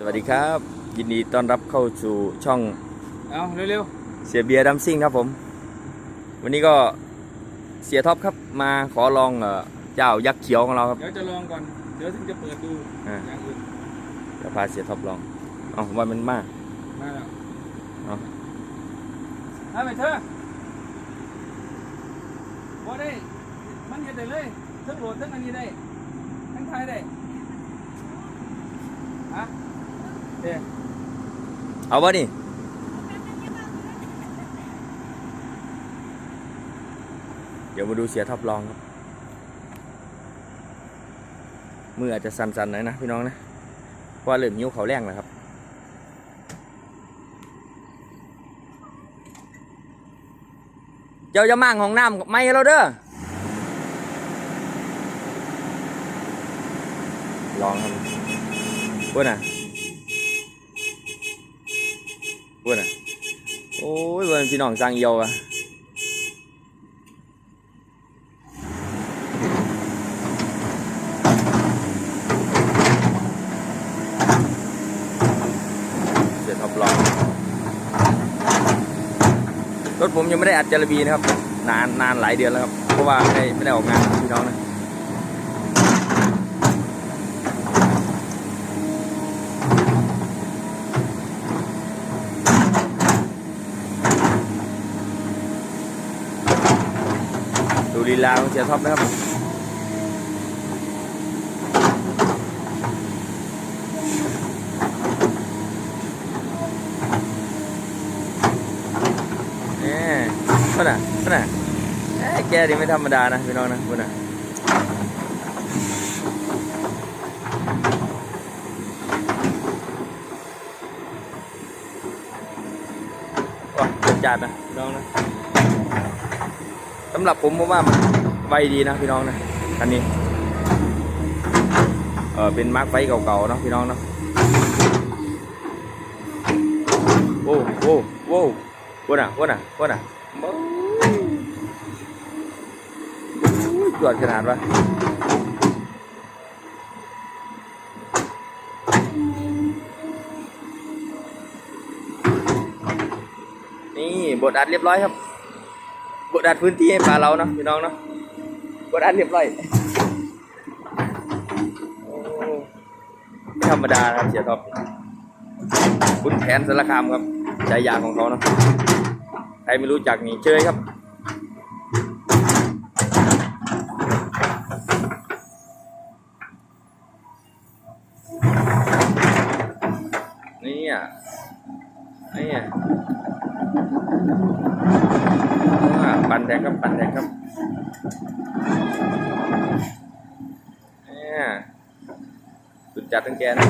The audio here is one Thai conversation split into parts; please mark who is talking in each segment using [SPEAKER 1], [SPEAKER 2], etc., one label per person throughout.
[SPEAKER 1] สวัสดีครับ ยินดีต้อนรับเข้าสู่ช่อง
[SPEAKER 2] เอาเร็ว
[SPEAKER 1] เสียเบียร์ดัมซิ่งครับผม วันนี้ก็เสียท็อปครับมาขอลองเอ่อเจ้ายักษ์เขียวของเราครับ
[SPEAKER 2] ๆ เดี๋ยวจะลองก่อน เดี๋ยวถึงจะเปิดดู
[SPEAKER 1] อ่า
[SPEAKER 2] อย่างอื่น
[SPEAKER 1] จะพาเสียท็อปลองเอาว่ามันมาก
[SPEAKER 2] มาแล้ว
[SPEAKER 1] เอา
[SPEAKER 2] เอาไปเถอะบ่ได้ มันเห็นได้เลยทั้งโหลดทั้งอันนี้ได้ ทั้งไทยได้ ฮะ เอา
[SPEAKER 1] วะนี่เดี๋ยวมาดูเสียท็อปลองครับมืออาจจะสั่นๆหน่อยนะพี่น้องนะเพราะว่าเริ่มยิ้วเขาแรงแล้วครับ เจ้าจะมั่งของน้ำไม่เราเด้อลองครับพูดน่ะ พูดน่ะโอ้ยเวันพี่น้องสั่งเอียวอะเสร็จท็อปลองรถผมยังไม่ได้อัดจารบีนะครับ นานนานหลายเดือนแล้วครับ เพราะว่าไม่ได้ไม่ได้ออกงานพี่น้องนะ ดู ลีลาของเสียท็อปนะครับเนี่ยพูดน่ะพูดน่ะแกนี่ไม่ธรรมดานะพี่น้องนะพูดน่ะว้าจัดนะพี่น้องนะำหรับผมผมว่ามันไวดีนะพี่น้องนะอันนี้เออเป็นมาร์คไฟเก่าๆเนาะพี่น้องเนาะโว้โว้โว้พูดน่ะพูดน่ะพูดน่ะโอ้ยจวดขนาดวะนี่บทอัดเรียบร้อยครับ บทอัดพื้นที่ให้ปลาเราเนาะพี่น้องเนาะบทอัดเรียบร้อยโอ้ไม่ธรรมดาครับเสียท็อปคุณแผนสารคามครับใจยาของเขาเนาะใครไม่รู้จักนี่เชยครับนี่อะนี่อะ ปั่นแดงครับปั่นแดงครับเนี่ยสุดจัดทั้งแกนะ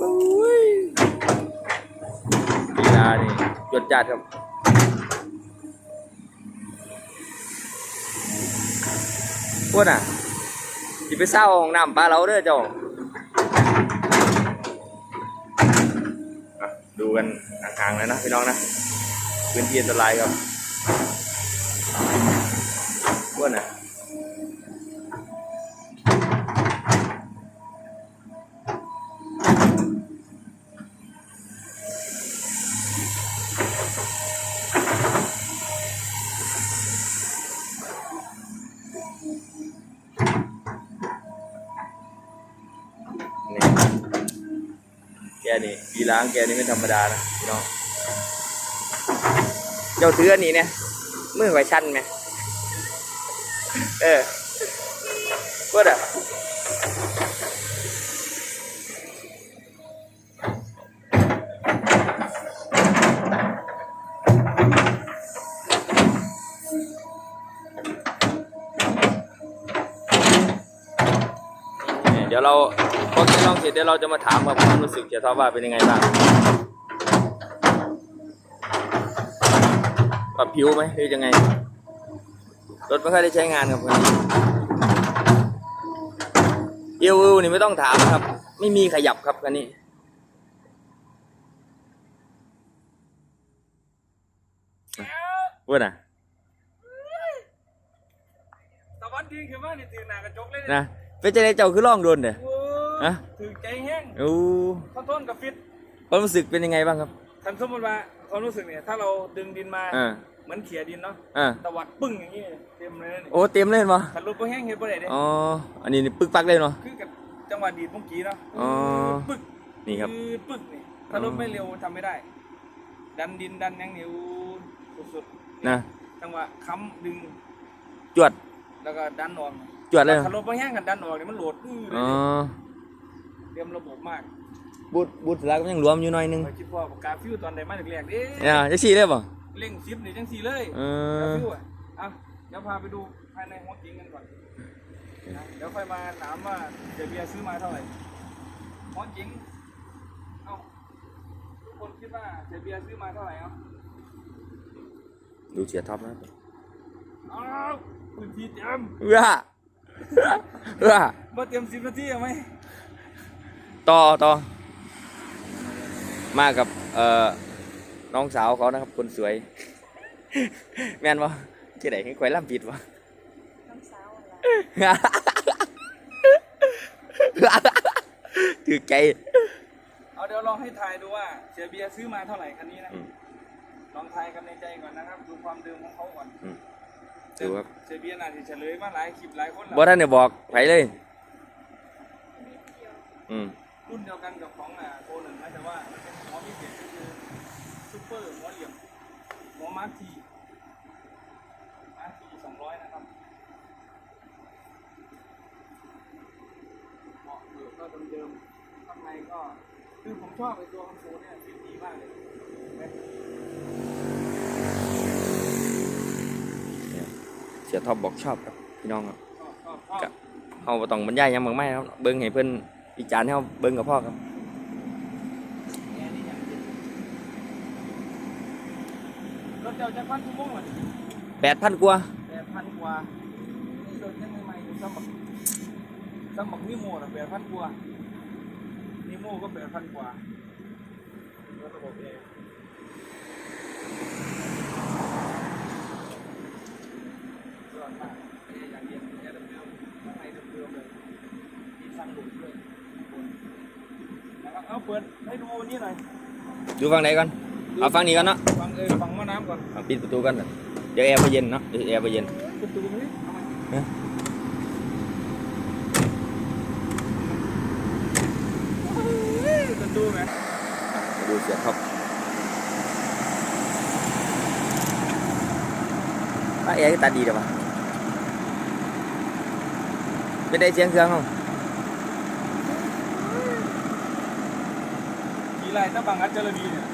[SPEAKER 1] บุ้ยลีลานี่จวดจัดครับพวกน่ะจิไปเศร้าของน้ำปลาเราเด้อเจ้าอะดูกันห่างๆเลยนะพี่น้องนะ พื้นที่อันตรายครับวนอะนี่แกนี่ดีล้างแกนี่ไม่ธรรมดานะพี่น้อง เจ้าถืออันนี้เนี่ยมือไว้ชั้นไหมเออพูดอะเดี๋ยวเราพอกินลองเสร็จเดี๋ยวเราจะมาถามว่าความรู้สึกเกี่ยวกับว่าเป็นยังไงบ้าง ปรับ ผิวไหมหรือยังไง รถไม่ค่อยได้ใช้งานครับคนนี้เอวๆนี่ไม่ต้องถามนะครับ ไม่มีขยับครับคันนี้พูดนะ
[SPEAKER 2] ตะวันดีขึ้นมานี่ตื่นหน้ากระจกเลย
[SPEAKER 1] นะเป็นจะได้เจ้าคือล่องโดนเด้อ
[SPEAKER 2] โอ้
[SPEAKER 1] ฮะ
[SPEAKER 2] ถือใจแห้ง
[SPEAKER 1] โอ้
[SPEAKER 2] เขาต้นกับฟิต
[SPEAKER 1] ความรู้สึกเป็นยังไงบ้างครับ
[SPEAKER 2] ทันสมมติว่าความรู้สึกเนี่ย ถ้าเราดึงดินมา
[SPEAKER 1] อ่า
[SPEAKER 2] เหมือนเขี่ยดินเนาะ
[SPEAKER 1] อ่า
[SPEAKER 2] ตวัดปึ้งอย่างนี้เต็มเลยนะนี่
[SPEAKER 1] โอ้เต็มเลยเห็นปะ
[SPEAKER 2] ขันรถก็แห้งเห็นบ่ได้เด้
[SPEAKER 1] อ๋ออันนี้นี่ปึกปักเลยเนาะ
[SPEAKER 2] คือกับจังหวะดีดเมื่อกี้เนาะ
[SPEAKER 1] อ๋อ
[SPEAKER 2] ปึก
[SPEAKER 1] นี่ครับ
[SPEAKER 2] อปึกนี่ถ้ารถไม่เร็วทำไม่ได้ ดันดินดันยังเหนียวสุดๆ
[SPEAKER 1] นะ
[SPEAKER 2] จังหวะค้ำดึง
[SPEAKER 1] จวด
[SPEAKER 2] แล้วก็ดันออก
[SPEAKER 1] จวดเลย
[SPEAKER 2] ขันรถไม่แห้งกันดันออกเนี่ยมันโหลดอื้อเลย
[SPEAKER 1] อ๋อ
[SPEAKER 2] เตรียมระบบมาก
[SPEAKER 1] บูดบูดสลักมันยังรวมอยู่หน่อยนึง
[SPEAKER 2] ไปคิดว่าปากกาฟิวตอนใดมาแรกๆเด้
[SPEAKER 1] เนี่ยจะชี้ได้ป่ะ
[SPEAKER 2] เร่งซิปนี่จังสี่เลย
[SPEAKER 1] เอ
[SPEAKER 2] กา
[SPEAKER 1] อ
[SPEAKER 2] ฟิวอะอะเดี๋ยวพาไปดูภายในหัวกิ้งกันก่อนนะเดี๋ยวค่อยมาถามว่าเดี๋ยวเบียร์ซื้อมาเท่าไหร่หัวกิ้งเอ้าทุกคนคิดว่าเดี๋ยวเบียร์ซื้อมาเท่าไหร่เอ้า
[SPEAKER 1] ดูเสียท็อปนะ
[SPEAKER 2] อ้าวพื้นที่เต็ม
[SPEAKER 1] เอื้อเอื้อ
[SPEAKER 2] มาเตรียมสิบนาทีเอาไหม
[SPEAKER 1] ต่อต่อมากับ เอ่อ น้องสาวเขานะครับ คนสวย แม่นปะที่ไหนให้ควายล่ำผิดวะ
[SPEAKER 3] น้องสาวอะไร
[SPEAKER 1] ถือใจ
[SPEAKER 2] เอาเดี๋ยวลองให้ทายดูว่าเสียเบียร์ซื้อมาเท่าไหร่คันนี้นะ
[SPEAKER 1] อืม
[SPEAKER 2] ลองทายกันในใจก่อนนะครับ ดูความเดิมของเขาก่อน
[SPEAKER 1] อืมดูครับ
[SPEAKER 2] เสียเบียร์น่าจะเฉลยมาหลายคลิปหลายคนแล้ว
[SPEAKER 1] บ่ท่านเนี่ยบอกไผเลย
[SPEAKER 3] นิดเดียว
[SPEAKER 1] อืม
[SPEAKER 2] รุ่นเดียวกันกับของอ่าโคหนึ่งนะแต่ว่ามันเป็นหัวพิเศษก็คือซู เปอร์หัวเหลี่ยมหัวมาร์คทีมาร์คทีสองร้อยนะครับเบาะเบิกก็เดิมๆข้างในก็คือผมชอบไอ้ตัวคอนโซลเนี่ยฟิตดีมากเลยเห็นไหม
[SPEAKER 1] เสียท็อปบอกชอบครับพี่น้องครับ
[SPEAKER 2] ชอบชอบชอบ
[SPEAKER 1] ครับเฮาบ่ต้องบรรยายหยังมากมายครับเบิ่งให้เพิ่นวิจารณ์ให้เฮาเบิ่งกับพ่อครับ
[SPEAKER 2] แอร์นี่อย่างเดียวรถ เจ้าจะพันชั่วโมงเหรอ
[SPEAKER 1] 8,000กว่า
[SPEAKER 2] แปดพันกว่านี่รถยังใหม่ๆอยู่สมัครสมัครนิโมนะแปดพันกว่านิโมก็แปดพันกว่าแล้วระบบแอร์ยอดมากแอร์อย่างเดียวแอร์เดิมๆข้างในเดิมๆเลยมีซันหลุดด้วยข้างบนนะครับเอาเปิดให้ดูอันนี้หน่อย
[SPEAKER 1] ดูฝั่งไหนก่อน เอาฝั่งนี้ก่อนเนาะ
[SPEAKER 2] ฟังเออฟังหม้อน้ำก่อน
[SPEAKER 1] เอาปิดประตูกันเดี๋ยวแอร์บ่เย็นเนาะเดี๋ยวแอร์บ่เย็น
[SPEAKER 2] ประตูนี้ทำไม
[SPEAKER 1] เอ๊ะ
[SPEAKER 2] ประตูไหม
[SPEAKER 1] มาดูเสียท็อปว่าแอร์ก็ตัดดีเด้อวะเป็นได้เสียงเครื่องเฮา
[SPEAKER 2] กี่ไรถ้าบางอัจจรบีเนี่ย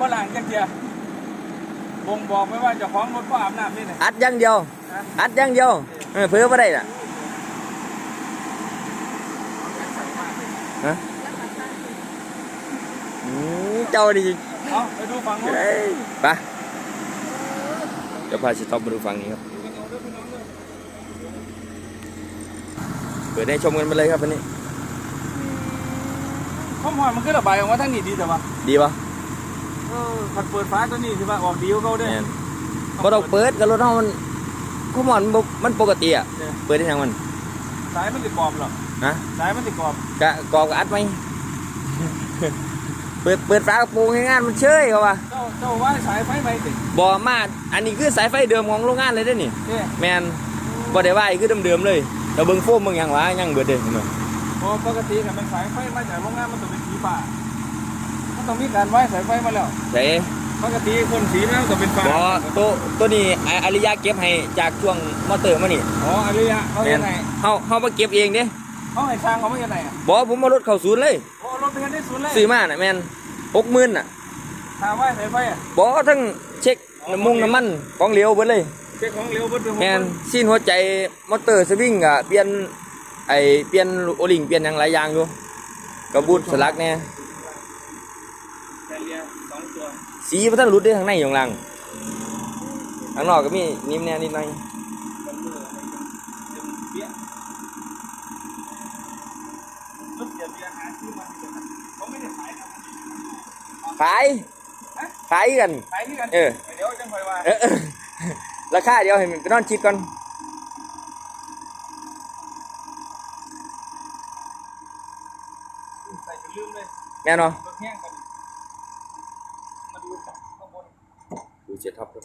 [SPEAKER 2] ฝรั่งจังเทียบ่งบอกไม่ว่าเจะคล้าของรถก็อาบน้ำนี่นะ
[SPEAKER 1] อัดอย่างเดียว
[SPEAKER 2] นะ
[SPEAKER 1] อัดอย่างเดียวเออเพื่อบ่ได้ล่ะฮะ
[SPEAKER 3] แล้วก็ตั้ง
[SPEAKER 1] อืมเจ้าดิ
[SPEAKER 2] เอาไปดูฝั่งนู้น
[SPEAKER 1] เอ้ยไปเดี๋ยวพาสิท็อปมาดูฝั่งนี้ครับ
[SPEAKER 2] ดูกันเอาด้วยพี่น้องด้วย
[SPEAKER 1] เปิดให้ชมกันไปเลยครับวันนี้
[SPEAKER 2] ข้อมหอยมันก็ระบายออกมาทั้งนี้ดีแต่ว่า
[SPEAKER 1] ดีปะ
[SPEAKER 2] เออผัดเปิดฟ้าตัวนี้ถือว่าออกดีกว่าเขาด้วย
[SPEAKER 1] แม่นบ่ต้องเปิดกับรถเฮามันขมอนบ่มันปกติอะ
[SPEAKER 2] เนี่ย
[SPEAKER 1] เปิดได้ทางมัน
[SPEAKER 2] สายมันติดกรอบเหรอ
[SPEAKER 1] ฮะ
[SPEAKER 2] สายมันติดกรอบ
[SPEAKER 1] กะกอกบอัดไหม เปิดเปิดฝากระโปรงให้งานมันเชยเขาว่า
[SPEAKER 2] เจ้าเจ้าว่าสายไฟไหมติด
[SPEAKER 1] บ่มาอันนี้คือสายไฟเดิมของโรงงานเลยเด้อนี่
[SPEAKER 2] เนี่ย
[SPEAKER 1] แม่นบ่ได้ว่าอีกคือเดิมๆเลยแต่เบิ่งโฟมเบิ่งหยังวะยังเบิดเด้อเห็นบ่
[SPEAKER 2] เพราะปกติเนี่ยมันสายไฟมาจากโรงงานมันต้องเป็นสีฟ้ามัน ต้องมีการไว้สายไฟมาแล้ว
[SPEAKER 1] ใส่
[SPEAKER 2] ปกติคนสีมันต้องเป็นฟ้า
[SPEAKER 1] บ่ตัวตัวนี้ไอ้อริยะเก็บให้จากช่วงมอเตอร์มานี่
[SPEAKER 2] อ๋ออริยะเขา
[SPEAKER 1] แม่
[SPEAKER 2] เห็
[SPEAKER 1] น
[SPEAKER 2] นไหน
[SPEAKER 1] เฮาเฮามาเก็บเองเด้
[SPEAKER 2] เขาให้สร้างเขาไม่เห็นไหนอะ
[SPEAKER 1] บ่ผมมารถเข้าศูนย์เลย
[SPEAKER 2] โอ้รถไปเห็นได้ศูนย์เลย
[SPEAKER 1] ซื้อมาน่ะแม่น60,000น่ะ
[SPEAKER 2] ถามว่าสายไฟอะ
[SPEAKER 1] บ่ทั้งเช็คน้ำมุงน้ำมันของเหลวเบิดเลย
[SPEAKER 2] เช็คของเหลวบนเป็นของ
[SPEAKER 1] แม่นซีนหัวใจมอเตอร์สวิงก็เปลี่ยนไอ้เปลี่ยนโอลิงเปลี่ยนหยังหลายอย่างอยู่กระบูดสลักแน่
[SPEAKER 2] แคเรียสอง ตัว
[SPEAKER 1] สีบ่ทันหลุดเด้ข้างในอยู่ข้างล่างข้างนอกก็มีนิ่มแน่นิดหน่อย
[SPEAKER 2] บันเบอร์อะไรกันเต็มเปี้ยรถเสียเบียร์หาซื้อมาที่ไหนเขาไม่ได้ขายนะ
[SPEAKER 1] ขายขายกัน
[SPEAKER 2] ขายที่กัน
[SPEAKER 1] เออ
[SPEAKER 2] เดี๋ยวจังคอยว่า
[SPEAKER 1] เออเออราคาเดียวให้มันไปนอนชิดก่อน
[SPEAKER 2] ใส่จนลืมเลย
[SPEAKER 1] แน่นอน
[SPEAKER 2] รถแห้งกันมาดูข้างบน
[SPEAKER 1] ดูเสีย ท็อปครับ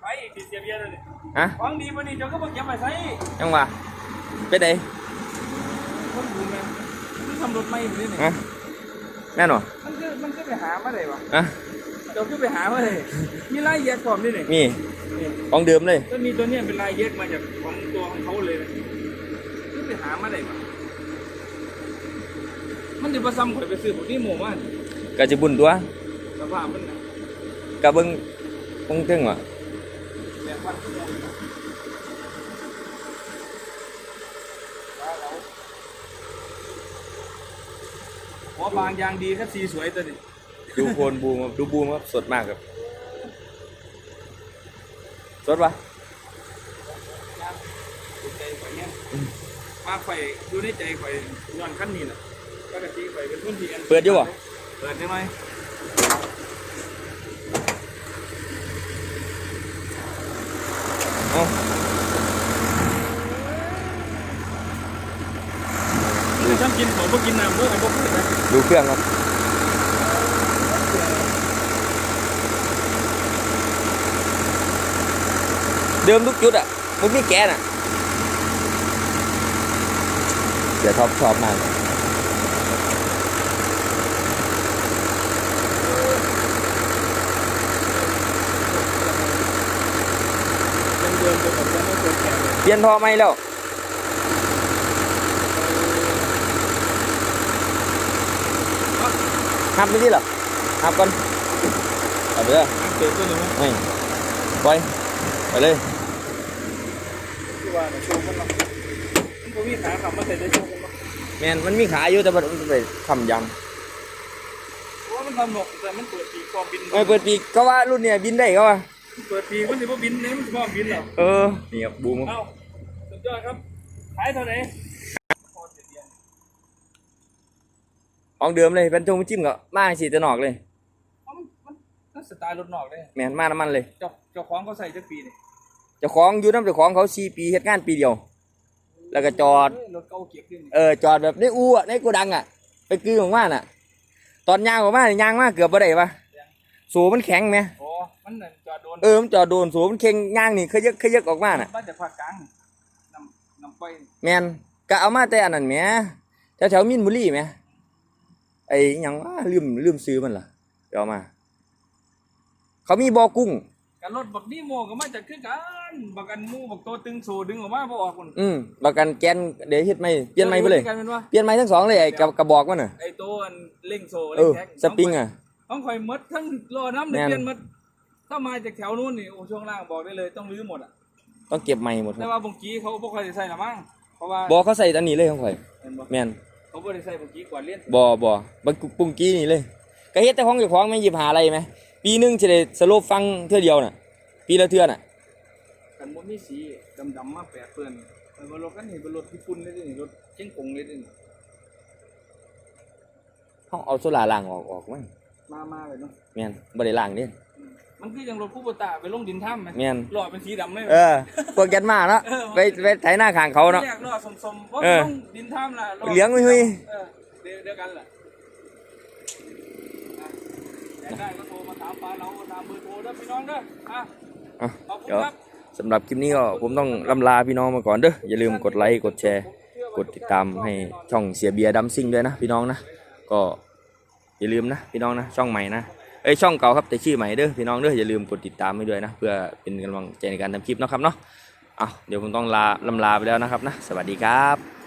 [SPEAKER 2] ไปอีกทีเสียเบียร์เลยนี่
[SPEAKER 1] ฮะ
[SPEAKER 2] ของดีวันนี้เจ้าก็บอกเก็บไปใส่
[SPEAKER 1] ยังวะเป็นไง
[SPEAKER 2] คนดูแม่มันทำรถไม่อยู่นี่นี่
[SPEAKER 1] ฮะแน่นอน
[SPEAKER 2] มันก็มันก็ไปหามาได้ปะ
[SPEAKER 1] ฮะ
[SPEAKER 2] เจ้าก็ไปหามาได้มีลายแยกพร้อมนี่นี่
[SPEAKER 1] มี
[SPEAKER 2] นี่
[SPEAKER 1] ของเดิมเลย
[SPEAKER 2] ก็มีตัวเนี้ยเป็นลายแยกมาจากของตัวของเขาเลยนะก็ไปหามาได้ปะมันจะมาซ้ำข่อยไปซื้อพวกนี้หมูมัน
[SPEAKER 1] ก็จะบุญตัว
[SPEAKER 2] สภาพมันนะ
[SPEAKER 1] กะเบิ้งคงถึงว่ะ
[SPEAKER 2] แปดพันชั่วโมงหัวบางยางดีครับสีสวยตัวนี้
[SPEAKER 1] ดูโคนบูมครับดูบูมครับสดมากครับ สดปะ
[SPEAKER 2] ดูใจข่อยเนี่ยมาไฟดูในใจข่อยย้อนขั้นนี้แหละปกติข่อยเป็นคนที่อัน
[SPEAKER 1] เปิดอยู่บ่
[SPEAKER 2] เปิดได้ไหม
[SPEAKER 1] เอ้า
[SPEAKER 2] คือฉันกินของพวกกินน้ำพวกไอ้พวกพืชนะ
[SPEAKER 1] ดูเครื่องครับเดิมทุกจุดอะมันมีแกนอะเดี๋ยวท็อปชอบมากเลย
[SPEAKER 2] เป็นเดือนเดียวกับฉันไม่ เคยแก่เลย
[SPEAKER 1] เปลี่ยนท่อไหมแล้วหับไม่ดีหรอหับก่อนเอาเด้อ
[SPEAKER 2] น้ำเกลือตัวหนึ่ง
[SPEAKER 1] ไม่ไปไปเลย
[SPEAKER 2] ที่ว่าเนี่ยโชว์มันเนาะมันก็มีขาขับมาใส่ได้โชว์มันเนาะ
[SPEAKER 1] แมนมันมีขาอยู่แต่มันไปทำยัง
[SPEAKER 2] เพราะว่ามันทำหนกแต่มันเปิดปีกพร้อมบิน
[SPEAKER 1] ไม่เปิดปีกก็ว่ารุ่นเนี่ยบินได้ก็ว่า
[SPEAKER 2] เปิดปีกมันสิบ่บินเนี่ยมันสิพร้อมบินเหรอ
[SPEAKER 1] เออ นี่ครับบูมครับ
[SPEAKER 2] เอ้าสุดยอดครับขายเท่าไหร่โคตรเดียว
[SPEAKER 1] ของเดิมเลยเป็นจงจิ้มกับมาสีตะนอกเลย
[SPEAKER 2] เอ้ามันมันมันสไตล์รถนอกเลย
[SPEAKER 1] แมนมาน้ำมันเลย
[SPEAKER 2] เจ้าเจ้าของเขาใส่จักปีนี่
[SPEAKER 1] เจ้าของอยู่น้ำเจ้าของเขาสี่ปีเฮ็ดงานปีเดียว แล้วก็จอด
[SPEAKER 2] เฮ้ยรถเก่าเก็บขึ้นนี่
[SPEAKER 1] เออจอดแบบในอู่อะในโกดังอะไปกือของว่าน่ะ ตอนย่างออกมาเนี่ยย่างมากเกือบบ่ได้ปะสูมันแข็งไหม
[SPEAKER 2] โอ้ มันนั่นจอดโดน
[SPEAKER 1] เออมันจอดโดนสูมันเข็งย่างนี่เคยกเคยกออกมาน่ะ
[SPEAKER 2] มาจากภาคกลางนำนำไป
[SPEAKER 1] แมนก็เอามาแต่อันนั้นแหมแถวแถวๆมินบุรีแหมไอ้หยังว่าลืมลืมซื้อมันล่ะเดี๋ยวเอามา เขามีบ่อกุ้ง
[SPEAKER 2] กับรถบักนี่โมก็มาจากคือกันบักอันหมูบักโตตึงโซดึงออกมาบ่ออกคน
[SPEAKER 1] อืมประกันแกนเดี๋ยวเฮ็ดไม่เปลี่ยนไม่ไปเลย
[SPEAKER 2] กันเป็นว่า
[SPEAKER 1] เปลี่ยนไม่ทั้งสองเลยไอ้กระกระบอกมันน่ะ
[SPEAKER 2] ไอ้โตอันเร่งโซ
[SPEAKER 1] เอ
[SPEAKER 2] เร่ง
[SPEAKER 1] อ
[SPEAKER 2] แท็ก
[SPEAKER 1] สปริงอะ
[SPEAKER 2] ต้องคอยมดทั้งรอน้ำเดื
[SPEAKER 1] แม่
[SPEAKER 2] อนดมด ถ้ามาจากแถวนู้นนี่โอ้ช่วงล่างบอกได้เลยต้องรื้อหมดอะ
[SPEAKER 1] ต้องเก็บไม่หมดค
[SPEAKER 2] แต่
[SPEAKER 1] รับ
[SPEAKER 2] ว่าบางกี้เขาบ่ค่อยได้ใส่ละมั้งเพราะว่า
[SPEAKER 1] บ่เขาใส่อันนี้เลยของข่อย
[SPEAKER 2] เห็นบ่
[SPEAKER 1] แม่น
[SPEAKER 2] เขาบ่ได้ใส่บางกี้ก่อนเลี้ยน
[SPEAKER 1] บ่บ่บักปุงกี้นี่เลยก็เฮ็ดแต่ของเจ้าของไม่หยิบหาอะไรไหมปีหนึงสิได้สโลปฟังเทื่อเดียวน่ะ ปีละเทื่อน่ะ
[SPEAKER 2] กันบ่มีสีดำๆมาแปะเปื้อนไปบ่รถกันนี่บ่รถญี่ปุ่นเลยนี่รถเจ๊งกงเลยนี่
[SPEAKER 1] เฮาเอาโซล่าล้างออกออกมั้ง
[SPEAKER 2] มามาเลยเนาะ
[SPEAKER 1] แม่นบ่ได้ล้างเด้
[SPEAKER 2] มันคือจังรถคูโบต้าไปลงดินถ้ำไหม
[SPEAKER 1] แม่น
[SPEAKER 2] หล่อเป็นสีดำเลย
[SPEAKER 1] เออ พวกแกนมาเนาะไปไปไถหน้าข้างเขาเนาะ
[SPEAKER 2] แรกหล่อสมๆว่า
[SPEAKER 1] เออ
[SPEAKER 2] ต้องดินถ้ำล่ะห
[SPEAKER 1] เหลืองหุ้ย
[SPEAKER 2] เออเดียวเดียวกันแหละอะอยากได้ก็โทรมาถามป้าเราตามเบอร์โทรเด้อพี่น้องเด้ออะ
[SPEAKER 1] อะ
[SPEAKER 2] ขอบคุณ
[SPEAKER 1] เดี๋ยว
[SPEAKER 2] ครับ
[SPEAKER 1] สำหรับคลิปนี้ก็ผมต้องลำลาพี่น้องมาก่อนเด้ออย่าลืมกดไลค์กดแชร์ กดติดตามให้ช่องเสียเบียร์ดัมซิ่งด้วยนะพี่น้องนะ ก็อย่าลืมนะพี่น้องนะช่องใหม่นะ เอ้ช่องเก่าครับแต่ชื่อใหม่เด้อพี่น้องเด้ออย่าลืมกดติดตามให้ด้วยนะ เพื่อเป็นกำลังใจในการทำคลิปนะครับเนาะอะเดี๋ยวผมต้องลาลำลาไปแล้วนะครับนะ สวัสดีครับ